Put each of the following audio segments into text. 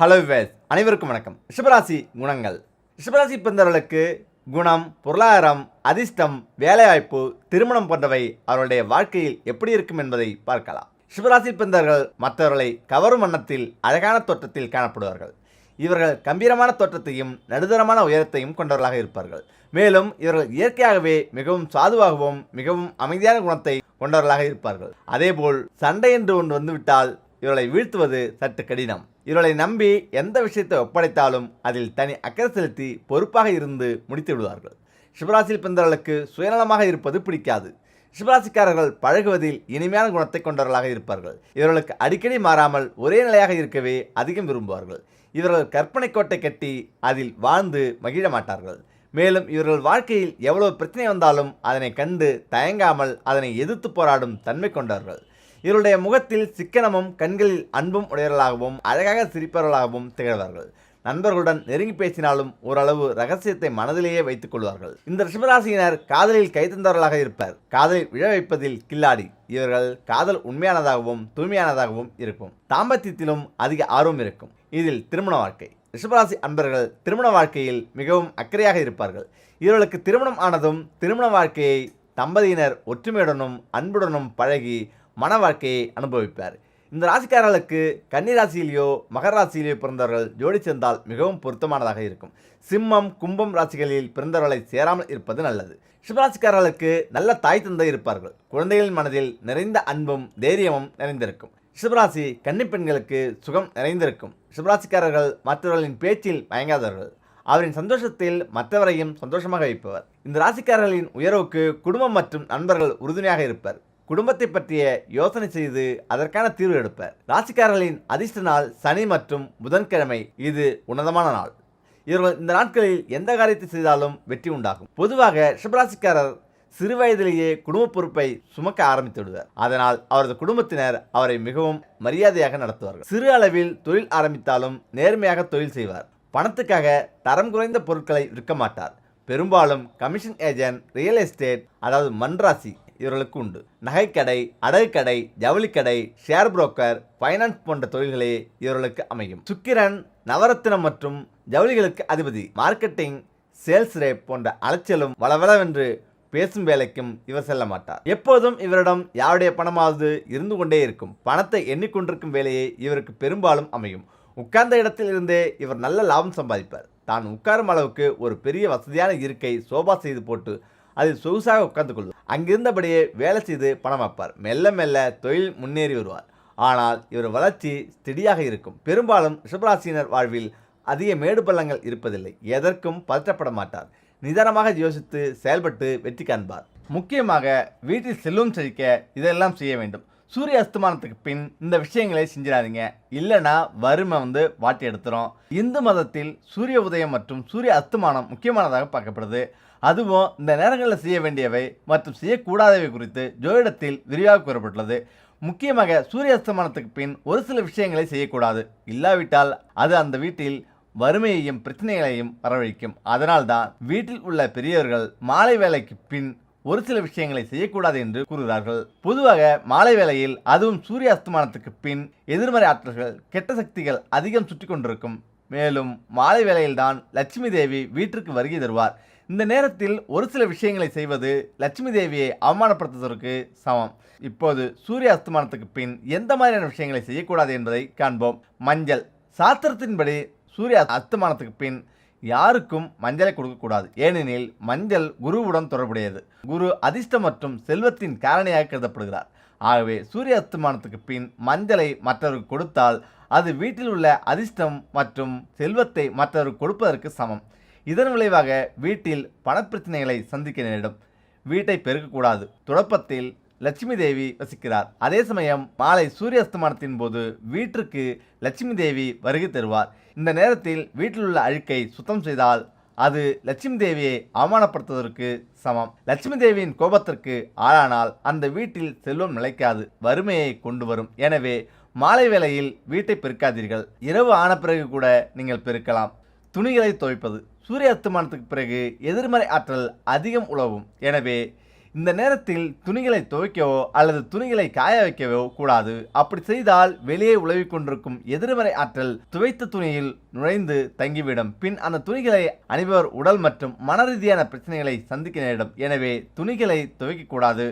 Hello ways அனைவருக்கும் வணக்கம். ரிஷபராசி குணங்கள். ரிஷபராசி பிறந்தவர்களுக்கு குணம் பொருளாதாரம் அதிர்ஷ்டம் வேலைவாய்ப்பு திருமணம் போன்றவை அவர்களுடைய வாழ்க்கையில் எப்படி இருக்கும் என்பதை பார்க்கலாம். ரிஷபராசி பிறந்தவர்கள் மற்றவர்களை கவரும் வண்ணத்தில் அழகான தோற்றத்தில் காணப்படுவார்கள். இவர்கள் கம்பீரமான தோற்றத்தையும் நடுதரமான உயரத்தையும் கொண்டவர்களாக இருப்பார்கள். மேலும் இவர்கள் இயற்கையாகவே மிகவும் சாதுவாகவும் மிகவும் அமைதியான குணத்தை கொண்டவர்களாக இருப்பார்கள். அதேபோல் சண்டை என்று ஒன்று வந்துவிட்டால் இவர்களை வீழ்த்துவது சற்று கடினம். இவர்களை நம்பி எந்த விஷயத்தை ஒப்படைத்தாலும் அதில் தனி அக்கறை செலுத்தி பொறுப்பாக இருந்து முடித்து விடுவார்கள். சிவராசியில் பிறந்தவர்களுக்கு சுயநலமாக இருப்பது பிடிக்காது. சிவராசிக்காரர்கள் பழகுவதில் இனிமையான குணத்தை கொண்டவர்களாக இருப்பார்கள். இவர்களுக்கு அடிக்கடி மாறாமல் ஒரே நிலையாக இருக்கவே அதிகம் விரும்புவார்கள். இவர்கள் கற்பனை கோட்டை கட்டி அதில் வாழ்ந்து மகிழ மாட்டார்கள். மேலும் இவர்கள் வாழ்க்கையில் எவ்வளவு பிரச்சனை வந்தாலும் அதனை கண்டு தயங்காமல் அதனை எதிர்த்து போராடும் தன்மை கொண்டார்கள் இவருடைய முகத்தில் சிக்கனமும் கண்களில் அன்பும் உடையவர்களாகவும் அழகாக சிரிப்பவர்களாகவும் திகழ்வார்கள். நண்பர்களுடன் நெருங்கி பேசினாலும் ஓரளவு ரகசியத்தை மனதிலேயே வைத்துக் கொள்வார்கள். இந்த ரிஷபராசியினர் காதலில் கைத்தந்தவர்களாக இருப்பர். காதலில் விழ வைப்பதில் கில்லாடி. இவர்கள் காதல் உண்மையானதாகவும் தூய்மையானதாகவும் இருக்கும். தாம்பத்தியத்திலும் அதிக ஆர்வம் இருக்கும். இதில் திருமண வாழ்க்கை. ரிஷபராசி அன்பர்கள் திருமண வாழ்க்கையில் மிகவும் அக்கறையாக இருப்பார்கள். இவர்களுக்கு திருமணம் ஆனதும் திருமண வாழ்க்கையை தம்பதியினர் ஒற்றுமையுடனும் அன்புடனும் பழகி மன வாழ்க்கையை அனுபவிப்பார். இந்த ராசிக்காரர்களுக்கு கன்னிராசியிலேயோ மகர ராசியிலேயோ பிறந்தவர்கள் ஜோடி சேர்ந்தால் மிகவும் பொருத்தமானதாக இருக்கும். சிம்மம் கும்பம் ராசிகளில் பிறந்தவர்களை சேராமல் இருப்பது நல்லது. சிவராசிக்காரர்களுக்கு நல்ல தாய் தந்தை இருப்பார்கள். குழந்தைகளின் மனதில் நிறைந்த அன்பும் தைரியமும் நிறைந்திருக்கும். சிவராசி கன்னிப்பெண்களுக்கு சுகம் நிறைந்திருக்கும். சிவராசிக்காரர்கள் மற்றவர்களின் பேச்சில் மயங்காதவர்கள். அவரின் சந்தோஷத்தில் மற்றவரையும் சந்தோஷமாக வைப்பவர். இந்த ராசிக்காரர்களின் உயர்வுக்கு குடும்பம் மற்றும் நண்பர்கள் உறுதுணையாக இருப்பர். குடும்பத்தை பற்றிய யோசனை செய்து அதற்கான தீர்வு எடுப்பர். ராசிக்காரர்களின் அதிர்ஷ்ட நாள் சனி மற்றும் புதன்கிழமை. இது உன்னதமான நாள். இவர்கள் இந்த நாட்களில் எந்த காரியத்தை செய்தாலும் வெற்றி உண்டாகும். பொதுவாக சிவராசிக்காரர் சிறு வயதிலேயே குடும்ப பொறுப்பை சுமக்க ஆரம்பித்து விடுவார் அதனால் அவரது குடும்பத்தினர் அவரை மிகவும் மரியாதையாக நடத்துவார்கள். சிறு அளவில் தொழில் ஆரம்பித்தாலும் நேர்மையாக தொழில் செய்வார். பணத்துக்காக தரம் குறைந்த பொருட்களை விற்க மாட்டார். பெரும்பாலும் கமிஷன் ஏஜென்ட் ரியல் எஸ்டேட் அதாவது மன்ராசி இவர்களுக்கு உண்டு நகைக்கடை அடகுக்கடை ஜவுளிக்கடை ஷேர் புரோக்கர் ஃபைனான்ஸ் போன்ற தொழில்களே இவர்களுக்கு அமையும். சுக்கிரன் நவரத்தினம் மற்றும் ஜவுளிகளுக்கு அதிபதி. மார்க்கெட்டிங் சேல்ஸ் ரேப் போன்ற அலைச்சலும் வளவளவென்று பேசும் வேலைக்கும் இவர் செல்ல மாட்டார். எப்போதும் இவரிடம் யாருடைய பணமாவது இருந்து கொண்டே இருக்கும். பணத்தை எண்ணிக்கொண்டிருக்கும் வேலையே இவருக்கு பெரும்பாலும் அமையும். உட்கார்ந்த இடத்தில் இருந்தே இவர் நல்ல லாபம் சம்பாதிப்பார். தான் உட்காரும் அளவுக்கு ஒரு பெரிய வசதியான இருக்கை சோபா செய்து போட்டு அது சொகுசாக உட்கார்ந்து கொள்ளும் அங்கிருந்தபடியே வேலை செய்து பணம் வைப்பார். மெல்ல மெல்ல தொழில் முன்னேறி வருவார். ஆனால் இவர் வளர்ச்சி ஸ்டெடியாக இருக்கும். பெரும்பாலும் ரிஷபராசினர் வாழ்வில் அதிக மேடு பள்ளங்கள் இருப்பதில்லை. எதற்கும் பதற்றப்பட மாட்டார். நிதானமாக யோசித்து செயல்பட்டு வெற்றி காண்பார். முக்கியமாக வீட்டில் செல்வம் செழிக்க இதெல்லாம் செய்ய வேண்டும். சூரிய அஸ்தமானத்துக்கு பின் இந்த விஷயங்களை செஞ்சிடாதீங்க. இல்லைன்னா வறுமை வந்து வாட்டி எடுத்துரும். இந்து மதத்தில் சூரிய உதயம் மற்றும் சூரிய அஸ்தமானம் முக்கியமானதாக பார்க்கப்படுது. அதுவும் இந்த நேரங்களில் செய்ய வேண்டியவை மற்றும் செய்யக்கூடாதவை குறித்து ஜோதிடத்தில் விரிவாக கூறப்பட்டுள்ளது. முக்கியமாக சூரிய அஸ்தமானத்துக்கு பின் ஒரு சில விஷயங்களை செய்யக்கூடாது. இல்லாவிட்டால் அது அந்த வீட்டில் வறுமையையும் பிரச்சனைகளையும் வரவழைக்கும். அதனால்தான் வீட்டில் உள்ள பெரியவர்கள் மாலை வேலைக்கு பின் ஒரு சில விஷயங்களை செய்யக்கூடாது என்று கூறுகிறார்கள். பொதுவாக மாலை வேளையில் அதுவும் சூரிய அஸ்தமானத்துக்கு பின் எதிர்மறை ஆற்றல்கள் கெட்ட சக்திகள் அதிகம் சுற்றி கொண்டிருக்கும் மேலும் மாலை வேளையில்தான் லட்சுமி தேவி வீட்டிற்கு வருகை தருவார். இந்த நேரத்தில் ஒரு சில விஷயங்களை செய்வது லட்சுமி தேவியை அவமானப்படுத்துவதற்கு சமம். இப்போது சூரிய அஸ்தமானத்துக்கு பின் எந்த மாதிரியான விஷயங்களை செய்யக்கூடாது என்பதை காண்போம். மஞ்சள். சாஸ்திரத்தின்படி சூரிய அஸ்தமானத்துக்கு பின் யாருக்கும் மஞ்சளை கொடுக்கக்கூடாது. ஏனெனில் மஞ்சள் குருவுடன் தொடர்புடையது. குரு அதிர்ஷ்டம் மற்றும் செல்வத்தின் காரணியாக கருதப்படுகிறார். ஆகவே சூரிய அஸ்தமானத்துக்கு பின் மஞ்சளை மற்றவருக்கு கொடுத்தால் அது வீட்டில் உள்ள அதிர்ஷ்டம் மற்றும் செல்வத்தை மற்றவருக்கு கொடுப்பதற்கு சமம். இதன் விளைவாக வீட்டில் பணப்பிரச்சனைகளை சந்திக்க நேரிடும். வீட்டை பெருக்கக்கூடாது. துடப்பத்தில் லட்சுமி தேவி வசிக்கிறார். அதே சமயம் மாலை சூரிய அஸ்தமானத்தின் போது வீட்டிற்கு லட்சுமி தேவி வருகை தருவார். இந்த நேரத்தில் வீட்டில் உள்ள அழுக்கை சுத்தம் செய்தால் அது லட்சுமி தேவியை அவமானப்படுத்துவதற்கு சமம். லட்சுமி தேவியின் கோபத்திற்கு ஆளானால் அந்த வீட்டில் செல்வம் நிலைக்காது வறுமையை கொண்டு வரும் எனவே மாலை வேளையில் வீட்டை பெருக்காதீர்கள். இரவு ஆன பிறகு கூட நீங்கள் பெருக்கலாம். துணிகளை துவைப்பது. சூரிய அஸ்தமானத்துக்கு பிறகு எதிர்மறை ஆற்றல் அதிகம் உழவும் எனவே இந்த நேரத்தில் துணிகளை துவைக்கவோ அல்லது துணிகளை காய வைக்கவோ கூடாது. அப்படி செய்தால் வெளியே உழவி கொண்டிருக்கும் எதிர்மறை ஆற்றல் துவைத்த துணியில் நுழைந்து தங்கிவிடும். பின் அந்த துணிகளை அணிபவர் உடல் மற்றும் மன ரீதியான பிரச்சனைகளை சந்திக்க நேரிடும். எனவே துணிகளை துவைக்கக்கூடாது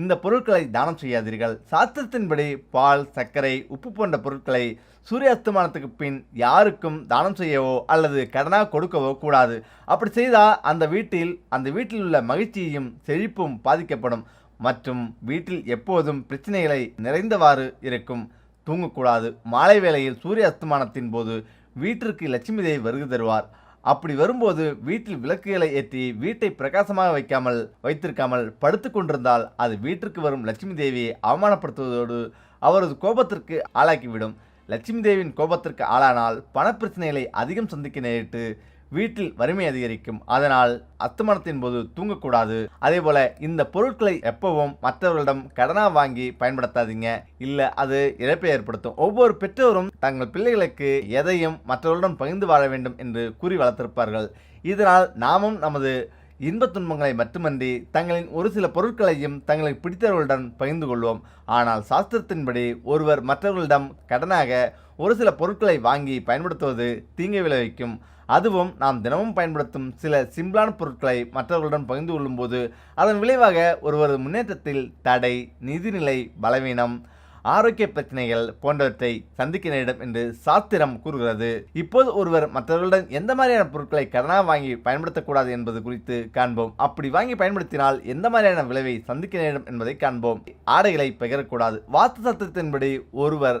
இந்த பொருட்களை தானம் செய்யாதீர்கள். சாஸ்திரத்தின்படி பால் சர்க்கரை உப்பு போன்ற பொருட்களை சூரிய அஸ்தமானத்துக்கு பின் யாருக்கும் தானம் செய்யவோ அல்லது கடனாக கொடுக்கவோ கூடாது. அப்படி செய்தால் அந்த வீட்டில் அந்த வீட்டில் உள்ள மகிழ்ச்சியும் செழிப்பும் பாதிக்கப்படும். மற்றும் வீட்டில் எப்போதும் பிரச்சனைகளை நிறைந்தவாறு இருக்கும். தூங்கக்கூடாது. மாலை வேளையில் சூரிய அஸ்தமானத்தின் போது வீட்டிற்கு லட்சுமி தேவி வருகை தருவார். அப்படி வரும்போது வீட்டில் விளக்குகளை ஏற்றி வீட்டை பிரகாசமாக வைக்காமல் வைத்திருக்காமல் படுத்து கொண்டிருந்தால் அது வீட்டிற்கு வரும் லட்சுமி தேவியை அவமானப்படுத்துவதோடு அவரது கோபத்திற்கு ஆளாக்கிவிடும். லட்சுமி தேவியின் கோபத்திற்கு ஆளானால் பணப்பிரச்சனைகளை அதிகம் சந்திக்க நேரிட்டு வீட்டில் வறுமை அதிகரிக்கும். அதனால் அஸ்தமனத்தின் போது தூங்கக்கூடாது. அதே போல இந்த பொருட்களை எப்பவும் மற்றவர்களிடம் கடனா வாங்கி பயன்படுத்தாதீங்க. இல்ல அது இழப்பை ஏற்படுத்தும். ஒவ்வொரு பெற்றோரும் தங்கள் பிள்ளைகளுக்கு எதையும் மற்றவர்களுடன் பகிர்ந்து வாழ வேண்டும் என்று கூறி வளர்த்திருப்பார்கள். இதனால் நாமும் நமது இன்பத் துன்பங்களை மட்டுமன்றி தங்களின் ஒரு சில பொருட்களையும் தங்களுக்கு பிடித்தவர்களுடன் பகிர்ந்து கொள்வோம். ஆனால் சாஸ்திரத்தின்படி ஒருவர் மற்றவர்களிடம் கடனாக ஒரு சில பொருட்களை வாங்கி பயன்படுத்துவது தீங்கு விளைவிக்கும். அதுவும் நாம் தினமும் பயன்படுத்தும் சில சிம்பிளான பொருட்களை மற்றவர்களுடன் பகிர்ந்து கொள்ளும்போது அதன் விளைவாக ஒருவரது முன்னேற்றத்தில் தடை நிதிநிலை பலவீனம் ஆரோக்கிய பிரச்சனைகள் போன்றவற்றை சந்திக்க நேரிடும் என்று சாஸ்திரம் கூறுகிறது. இப்போது ஒருவர் மற்றவர்களுடன் எந்த மாதிரியான பொருட்களை கடனாக வாங்கி பயன்படுத்தக்கூடாது என்பது குறித்து காண்போம். அப்படி வாங்கி பயன்படுத்தினால் எந்த மாதிரியான விளைவை சந்திக்க நேரிடும் என்பதை காண்போம். ஆடைகளை பகிரக்கூடாது வாஸ்து சத்தத்தின்படி ஒருவர்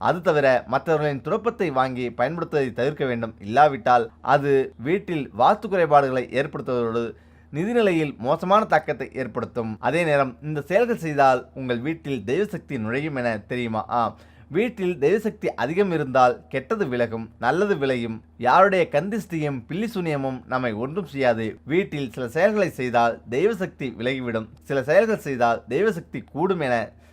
அது தவிர மற்றவர்களின் துரப்பத்தை வாங்கி பயன்படுத்துவதை தவிர்க்க வேண்டும். இல்லாவிட்டால் அது வீட்டில் வாஸ்து குறைபாடுகளை ஏற்படுத்துவதோடு நிதிநிலையில் மோசமான தாக்கத்தை ஏற்படுத்தும். அதே நேரம் இந்த செயல்கள் செய்தால் உங்கள் வீட்டில் தெய்வசக்தி நுழையும் என தெரியுமா? ஆ. வீட்டில் தெய்வசக்தி அதிகம் இருந்தால் கெட்டது விலகும் நல்லது விளையும். யாருடைய கந்திஷ்டியும் பில்லி சூனியமும் நம்மை ஒன்றும் செய்யாது. வீட்டில் சில செயல்களை செய்தால் தெய்வசக்தி விலகிவிடும். சில செயல்கள் செய்தால் தெய்வசக்தி கூடும் என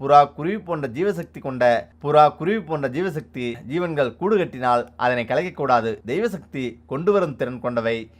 புறா குருவி போன்ற ஜீவசக்தி கொண்ட புறா குருவி போன்ற ஜீவசக்தி ஜீவன்கள் கூடு கட்டினால் அதனை கலைக்கக்கூடாது. தெய்வசக்தி கொண்டு வரும் திறன் கொண்டவை.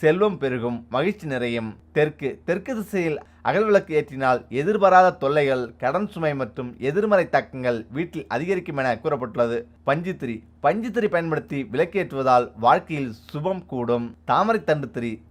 செல்வம் பெருகும் மகிழ்ச்சி நிறையும். தெற்கு தெற்கு திசையில் அகல்விளக்கு ஏற்றினால் எதிர்பாராத தொல்லைகள் கடன் சுமை மற்றும் எதிர்மறை தாக்கங்கள் வீட்டில் அதிகரிக்கும் என கூறப்பட்டுள்ளது. பஞ்சுத்திரி பஞ்சுத்திரி பயன்படுத்தி விளக்கேற்றுவதால் வாழ்க்கையில் சுபம் கூடும். தாமரை தண்டு திரி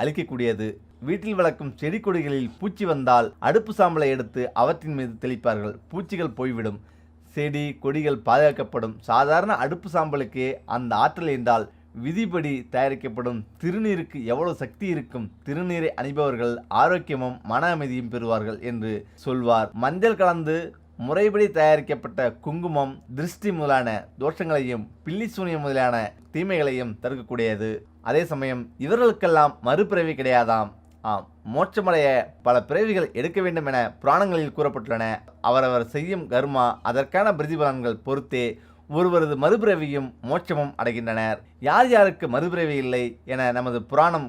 அளிக்கக்கூடியது வீட்டில் வளர்க்கும் செடி கொடிகளில் பூச்சி வந்தால் அடுப்பு சாம்பலை எடுத்து அவற்றின் மீது தெளிப்பார்கள். பூச்சிகள் போய்விடும். செடி கொடிகள் பாதுகாக்கப்படும். சாதாரண அடுப்பு சாம்பலுக்கு அந்த ஆற்றல் என்றால் விதிப்படி தயாரிக்கப்படும் திருநீருக்கு எவ்வளவு சக்தி இருக்கும்? திருநீரை அணிபவர்கள் ஆரோக்கியமும் மன அமைதியும் பெறுவார்கள் என்று சொல்வார். மஞ்சள் கலந்து முறைப்படி தயாரிக்கப்பட்ட குங்குமம் திருஷ்டி முதலான தோஷங்களையும் பில்லி சூனியம் முதலான தீமைகளையும் தடுக்கக்கூடியது. அதே சமயம் இவர்களுக்கெல்லாம் மறுபிறவி கிடையாதாம். ஆம் மோட்சமடைய பல பிறவிகள் எடுக்க வேண்டும் என புராணங்களில் கூறப்பட்டுள்ளன. அவரவர் செய்யும் கர்மா அதற்கான பிரதிபலன்கள் பொறுத்தே ஒருவரது மறுபிறவியும் மோட்சமும் அடைகின்றனர். யார் யாருக்கு மறுபிறவி இல்லை என நமது புராணம்